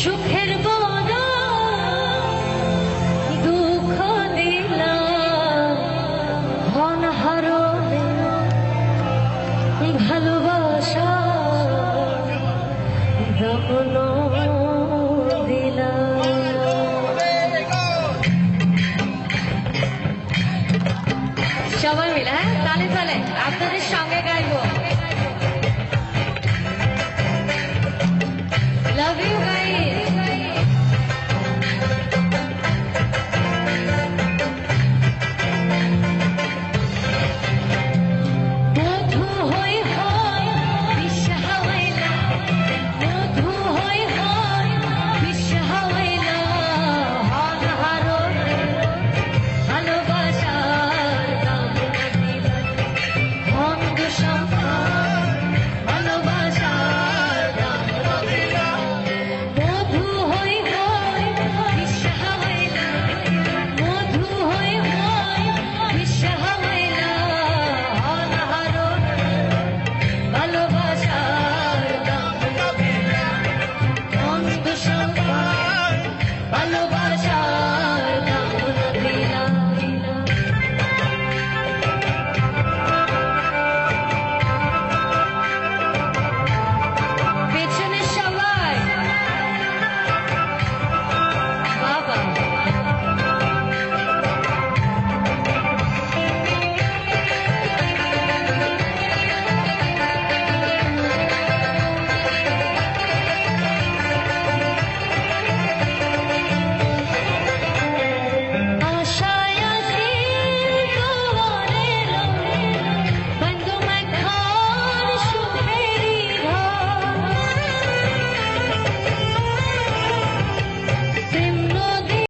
সুখের দুঃখ দিলাম, মন হার ভালোবাসা দিলাম। সবাই মিলে হ্যাঁ? তাহলে তালে, আপনাদের সঙ্গে গাইবো। show.